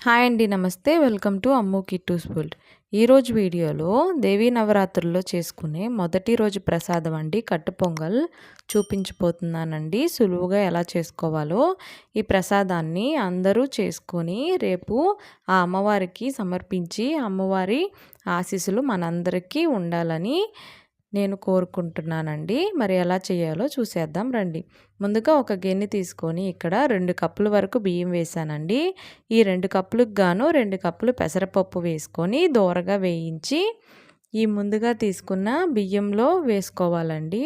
Hi అండి నమస్తే. Welcome to Ammu Kittu's world. ఈరోజు వీడియోలో దేవీ నవరాత్రుల్లో చేసుకునే మొదటి రోజు ప్రసాదం అండి కట్టు పొంగల్ చూపించిపోతున్నానండి సులువుగా ఎలా చేసుకోవాలో ఈ ప్రసాదాన్ని అందరూ చేసుకొని రేపు ఆ అమ్మవారికి సమర్పించి అమ్మవారి ఆశీస్సులు మనందరికీ ఉండాలని నేను కోరుకుంటున్నానండి. మరి ఎలా చేయాలో చూసేద్దాం రండి. ముందుగా ఒక గిన్నె తీసుకొని ఇక్కడ రెండు కప్పుల వరకు బియ్యం వేసానండి ఈ రెండు కప్పులకు గాను రెండు కప్పులు పెసరపప్పు వేసుకొని దోరగా వేయించి ఈ ముందుగా తీసుకున్న బియ్యంలో వేసుకోవాలండి.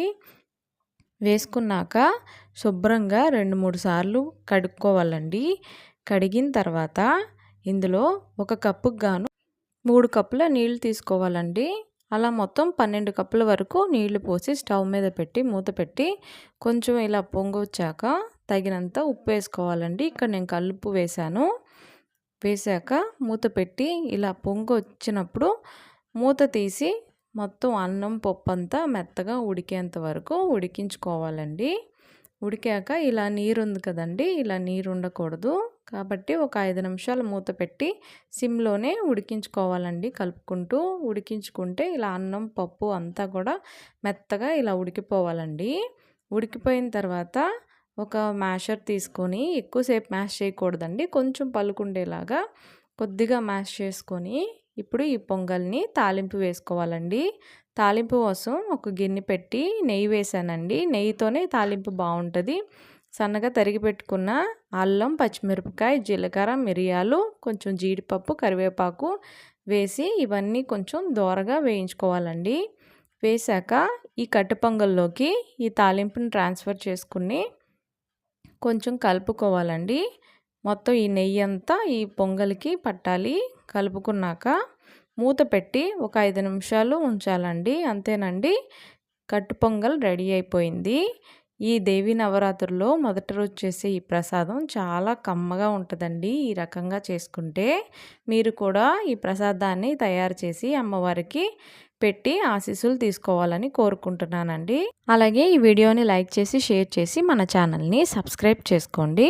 వేసుకున్నాక శుభ్రంగా రెండు మూడు సార్లు కడుక్కోవాలండి. కడిగిన తర్వాత ఇందులో ఒక కప్పుకు గాను మూడు కప్పుల నీళ్ళు తీసుకోవాలండి. అలా మొత్తం పన్నెండు కప్పుల వరకు నీళ్ళు పోసి స్టవ్ మీద పెట్టి మూత పెట్టి కొంచెం ఇలా పొంగొచ్చాక తగినంత ఉప్పు వేసుకోవాలండి. ఇక్కడ నేను కలుపు వేశాను. వేశాక మూత పెట్టి ఇలా పొంగు వచ్చినప్పుడు మూత తీసి మొత్తం అన్నం పప్పు అంతా మెత్తగా ఉడికేంత వరకు ఉడికించుకోవాలండి. ఉడికాక ఇలా నీరు ఉంది కదండి ఇలా నీరు ఉండకూడదు కాబట్టి ఒక ఐదు నిమిషాలు మూత పెట్టి సిమ్లోనే ఉడికించుకోవాలండి. కలుపుకుంటూ ఉడికించుకుంటే ఇలా అన్నం పప్పు అంతా కూడా మెత్తగా ఇలా ఉడికిపోవాలండి. ఉడికిపోయిన తర్వాత ఒక మ్యాషర్ తీసుకొని ఎక్కువసేపు మ్యాష్ చేయకూడదండి. కొంచెం పలుకుండేలాగా కొద్దిగా మ్యాష్ చేసుకొని ఇప్పుడు ఈ పొంగల్ని తాలింపు వేసుకోవాలండి. తాలింపు కోసం ఒక గిన్నె పెట్టి నెయ్యి వేసానండి. నెయ్యితోనే తాలింపు బాగుంటుంది. సన్నగా తరిగి పెట్టుకున్న అల్లం పచ్చిమిరపకాయ జీలకర్ర మిరియాలు కొంచెం జీడిపప్పు కరివేపాకు వేసి ఇవన్నీ కొంచెం దోరగా వేయించుకోవాలండి. వేశాక ఈ కట్టు పొంగల్లోకి ఈ తాలింపుని ట్రాన్స్ఫర్ చేసుకుని కొంచెం కలుపుకోవాలండి. మొత్తం ఈ నెయ్యి అంతా ఈ పొంగల్కి పట్టాలి. కలుపుకున్నాక మూత పెట్టి ఒక ఐదు నిమిషాలు ఉంచాలండి. అంతేనండి. కట్టు పొంగల్ రెడీ అయిపోయింది. ఈ దేవి నవరాత్రుల్లో మొదటి రోజు చేసే ఈ ప్రసాదం చాలా కమ్మగా ఉంటుందండి. ఈ రకంగా చేసుకుంటే మీరు కూడా ఈ ప్రసాదాన్ని తయారు చేసి అమ్మవారికి పెట్టి ఆశీస్సులు తీసుకోవాలని కోరుకుంటున్నానండి. అలాగే ఈ వీడియోని లైక్ చేసి షేర్ చేసి మన ఛానల్ని సబ్స్క్రైబ్ చేసుకోండి.